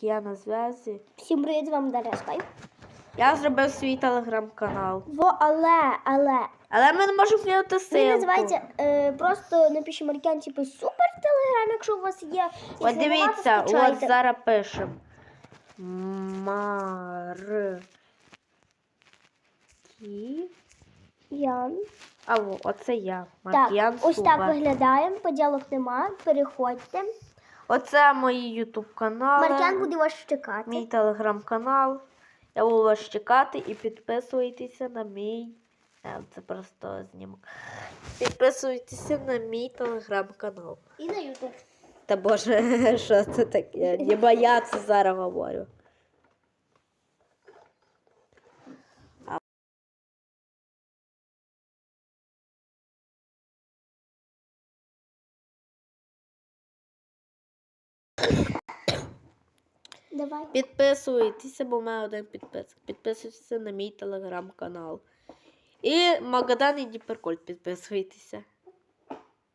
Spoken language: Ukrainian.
Я на зв'язі. Всім привіт, з вами Дар'я Скай. Я зробив свій телеграм-канал. Во, але, але. Але ми не можемо зняти Він ссылку. називається е, просто напишіть Маркян, типу супер телеграм, якщо у вас є. От Якщо дивіться, от скачайте. зараз пишемо. Мар. Кі. Ян. А во, оце я. Так, Маркіян ось так виглядаємо, поділок нема, переходьте. Оце мої ютуб канали. Маркян буде вас чекати. Мій телеграм-канал. Я буду вас чекати і підписуйтеся на мій. Е, Це просто знімок. Підписуйтеся на мій телеграм-канал. І на ютуб. Та боже, що це таке? Ніби я це зараз говорю. Давай. Підписуйтеся, бо в один підписок. Підписуйтеся на мій телеграм-канал. І Магадан і Діперколь підписуйтеся.